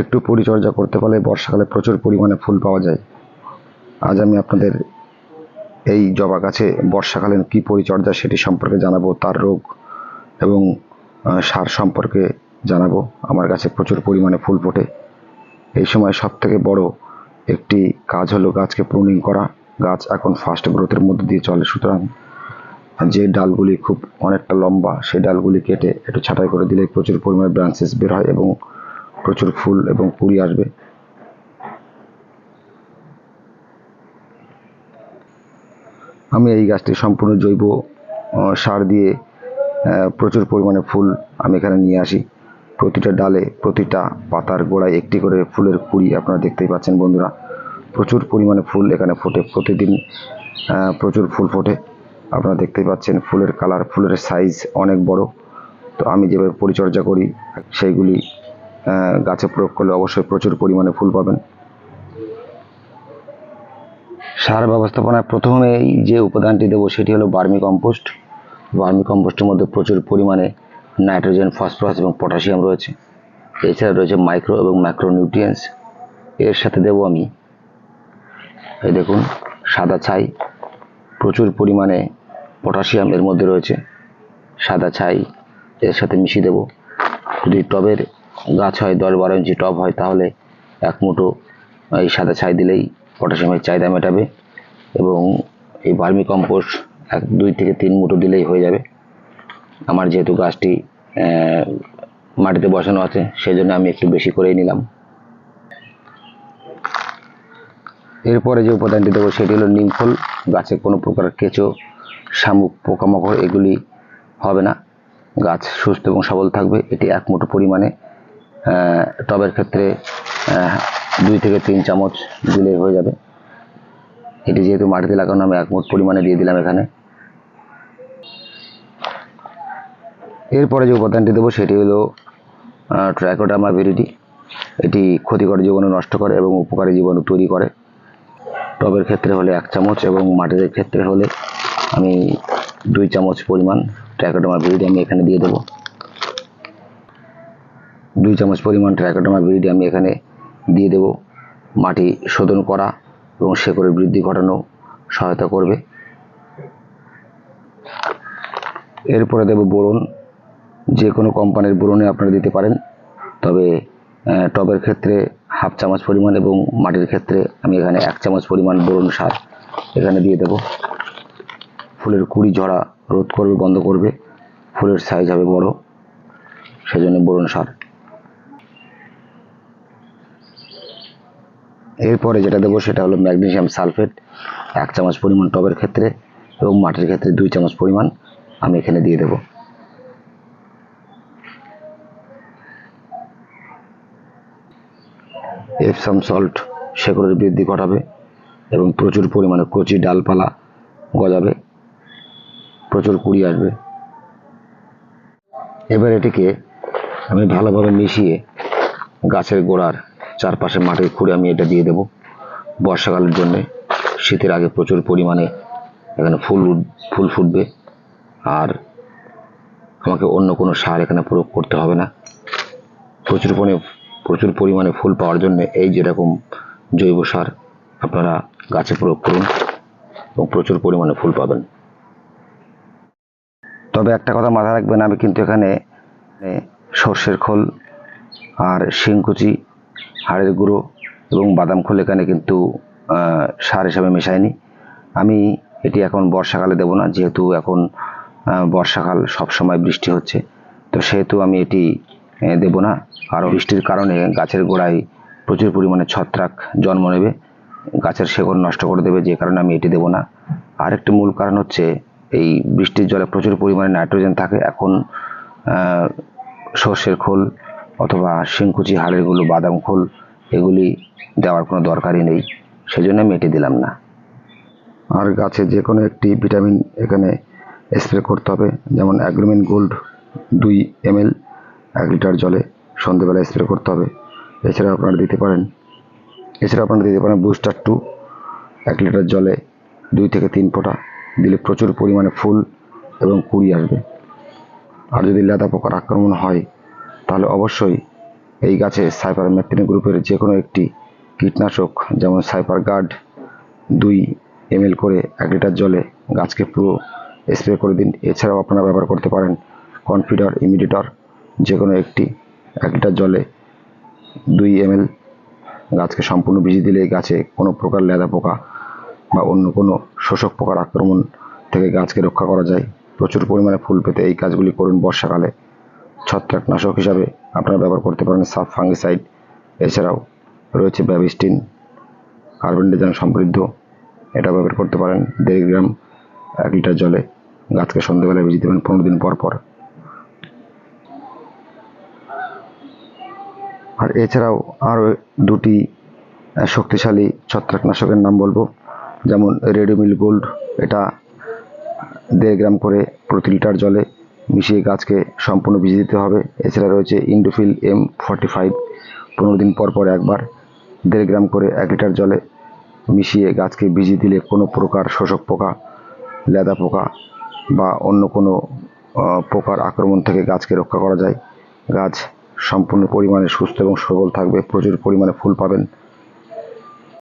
একটু পরিচর্যা করতে পারলে বর্ষাকালে প্রচুর পরিমাণে ফুল পাওয়া যায়। আজ আমি আপনাদের এই জবা গাছে বর্ষাকালীন কী পরিচর্যা সেটি সম্পর্কে জানাব, তার রোগ এবং সার সম্পর্কে জানাব। আমার গাছে প্রচুর পরিমাণে ফুল ফোটে। এই সময় সব থেকে বড় একটি কাজ হলো গাছকে প্রুনিং করা। গাছ এখন ফাস্ট গ্রোথের মধ্যে দিয়ে চলে, সুতরাং যে ডালগুলি খুব অনেকটা লম্বা, সেই ডালগুলি কেটে একটু ছাঁটাই করে দিলে প্রচুর পরিমাণে ব্রাঞ্চেস বের হয় এবং প্রচুর ফুল এবং কুড়ি আসবে। আমি এই গাছটি সম্পূর্ণ জৈব সার দিয়ে প্রচুর পরিমাণে ফুল আমি এখানে নিয়ে আসি। প্রতিটা ডালে প্রতিটা পাতার গোড়ায় একটি করে ফুলের কুড়ি আপনারা দেখতেই পাচ্ছেন বন্ধুরা। প্রচুর পরিমাণে ফুল এখানে ফোটে প্রতিদিন প্রচুর ফুল ফোটে। আপনারা দেখতেই পাচ্ছেন ফুলের কালার, ফুলের সাইজ অনেক বড়। তো আমি যেভাবে পরিচর্যা করি, সেইগুলি গাছে প্রয়োগ করলে অবশ্যই প্রচুর পরিমাণে ফুল পাবেন। সার ব্যবস্থাপনায় প্রথমেই যে উপাদানটি দেবো সেটি হলো বার্মি কম্পোস্ট। বার্মি কম্পোস্টের মধ্যে প্রচুর পরিমাণে নাইট্রোজেন, ফসফরাস এবং পটাশিয়াম রয়েছে। এছাড়া রয়েছে মাইক্রো এবং ম্যাক্রো নিউট্রিয়েন্টস এর সাথে দেবো আমি এই দেখুন, সাদা ছাই। প্রচুর পরিমাণে পটাশিয়াম এর মধ্যে রয়েছে। সাদা ছাই এর সাথে মিশিয়ে দেবো। যদি টবের গাছ হয় দশ বারো ইঞ্চি টব হয়, তাহলে এক মুঠো এই সাদা ছাই দিলেই পটাশিয়ামের চাহিদা মেটাবে এবং এই ভার্মি কম্পোস্ট এক দুই থেকে তিন মুঠো দিলেই হয়ে যাবে। আমার যেহেতু গাছটি মাটিতে বসানো আছে সেই জন্য আমি একটু বেশি করেই নিলাম। এরপরে যে উপাদানটি দেবো, সেটি হলো নিমফল গাছে কোনো প্রকার কেঁচো, শামুক, পোকামাকড় এগুলি হবে না। গাছ সুস্থ এবং সবল থাকবে, এটি এক মুঠো পরিমাণে টবের ক্ষেত্রে দুই থেকে তিন চামচ দিলে হয়ে যাবে। এটি যেহেতু মাটিতে লাগানো, আমি এক পরিমাণে দিয়ে দিলাম এখানে। এরপরে যে উপাদানটি দেবো, সেটি হলো ট্র্যাকোডামা ভিরিডি এটি ক্ষতিকর জীবাণু নষ্ট করে এবং উপকারী জীবাণু তৈরি করে। টবের ক্ষেত্রে হলে এক চামচ এবং মাটির ক্ষেত্রে হলে আমি দুই চামচ পরিমাণ ট্র্যাকোডামা ভিরিডি আমি এখানে দিয়ে দেবো। দুই চামচ পরিমাণ ট্র্যাকোডামা ভিরিডি আমি এখানে দিয়ে দেব। মাটি শোধন করা এবং শেকড়ের বৃদ্ধি ঘটানো সহায়তা করবে। এরপরে দেব বোরন। যে কোনো কোম্পানির বোরনে আপনারা দিতে পারেন। তবে টবের ক্ষেত্রে হাফ চামচ পরিমাণ এবং মাটির ক্ষেত্রে আমি এখানে এক চামচ পরিমাণ বোরন সার এখানে দিয়ে দেব। ফুলের কুড়ি ঝরা রোধ করবে, বন্ধ করবে। ফুলের সাইজ হবে বড়, সেজন্য বোরন সার। এরপরে যেটা দেবো সেটা হলো ম্যাগনেশিয়াম সালফেট, এক চামচ পরিমাণ টবের ক্ষেত্রে এবং মাটির ক্ষেত্রে দুই চামচ পরিমাণ আমি এখানে দিয়ে দেবো। এপসাম সল্ট শেকড়ের বৃদ্ধি ঘটাবে এবং প্রচুর পরিমাণে কচি ডালপালা গজাবে, প্রচুর কুড়ি আসবে। এবার এটিকে আমি ভালোভাবে মিশিয়ে গাছের গোড়ার চারপাশে মাটির খুঁড়ে আমি এটা দিয়ে দেব। বর্ষাকালের জন্যে শীতের আগে প্রচুর পরিমাণে এখানে ফুল ফুল ফুটবে। আর আমাকে অন্য কোনো সার এখানে প্রয়োগ করতে হবে না। প্রচুর পরিমাণে প্রচুর পরিমাণে ফুল পাওয়ার জন্য এই যেরকম জৈব সার আপনারা গাছে প্রয়োগ করুন এবং প্রচুর পরিমাণে ফুল পাবেন। তবে একটা কথা মাথায় রাখবেন, আমি কিন্তু এখানে সর্ষের খোল আর শিংকুচি হাড়ের গুঁড়ো এবং বাদাম খোল এখানে কিন্তু সার হিসাবে মেশাইনি আমি এটি এখন বর্ষাকালে দেবো না, যেহেতু এখন বর্ষাকাল সব সময় বৃষ্টি হচ্ছে। তো সেহেতু আমি এটি দেবো না। কারণ বৃষ্টির কারণে গাছের গোড়ায় প্রচুর পরিমাণে ছত্রাক জন্ম নেবে, গাছের শেকড় নষ্ট করে দেবে, যে কারণে আমি এটি দেবো না। আরেকটি মূল কারণ হচ্ছে, এই বৃষ্টির জলে প্রচুর পরিমাণে নাইট্রোজেন থাকে। এখন সর্ষের খোল অথবা শিংকুচি, হাড়েরগুলো বাদাম খোল এগুলি দেওয়ার কোনো দরকারই নেই, সেজন্য আমি এটি দিলাম না। আর গাছে যে কোনো একটি ভিটামিন এখানে স্প্রে করতে হবে, যেমন অ্যাগ্রোমিন গোল্ড দুই এমএল, এক লিটার জলে সন্ধেবেলা স্প্রে করতে হবে। এছাড়া আপনারা দিতে পারেন এছাড়া আপনারা দিতে পারেন বুস্টার টু, এক লিটার জলে দুই থেকে তিন ফোঁটা দিলে প্রচুর পরিমাণে ফুল এবং কুড়ি আসবে। আর যদি লেদা পোকার আক্রমণ হয়, তাহলে অবশ্যই এই গাছে সাইপার ম্যাথিন গ্রুপের যে কোনো একটি কীটনাশক, যেমন সাইপার গার্ড, দুই এম করে এক লিটার জলে গাছকে পুরো স্প্রে করে দিন। এছাড়াও আপনারা ব্যবহার করতে পারেন কনফিডার ইমিডিটর যে কোনো একটি এক লিটার জলে দুই এম গাছকে সম্পূর্ণ ভিজিয়ে দিলে গাছে কোনো প্রকার লেদা পোকা বা অন্য কোনো শোষক পোকার আক্রমণ থেকে গাছকে রক্ষা করা যায়। প্রচুর পরিমাণে ফুল পেতে এই কাজগুলি করুন বর্ষাকালে। ছত্রাকনাশক হিসাবে আপনারা ব্যবহার করতে পারেন সাব ফাঙ্গিসাইড। এছাড়াও রয়েছে ব্যাবিস্টিন কার্বনডাইজাম সমৃদ্ধ। এটা ব্যবহার করতে পারেন, দেড় গ্রাম, এক লিটার জলে। গাছকে সন্ধ্যেবেলায় ভিজিয়ে দেবেন পনেরো দিন পর পর। আর এছাড়াও আরও দুটি শক্তিশালী ছত্রাকনাশকের নাম বলব, যেমন রেডিমিল গোল্ড। এটা দেড় গ্রাম করে প্রতি লিটার জলে মিশিয়ে গাছকে সম্পূর্ণ ভিজিয়ে দিতে হবে। এছাড়া রয়েছে ইন্ডোফিল এম ফর্টি ফাইভ পনেরো দিন পর পর একবার দেড় গ্রাম করে এক লিটার জলে মিশিয়ে গাছকে ভিজিয়ে দিলে কোনো প্রকার শোষক পোকা, লেদা পোকা বা অন্য কোনো পোকার আক্রমণ থেকে গাছকে রক্ষা করা যায়। গাছ সম্পূর্ণ পরিমাণে সুস্থ এবং সবল থাকবে। প্রচুর পরিমাণে ফুল পাবেন।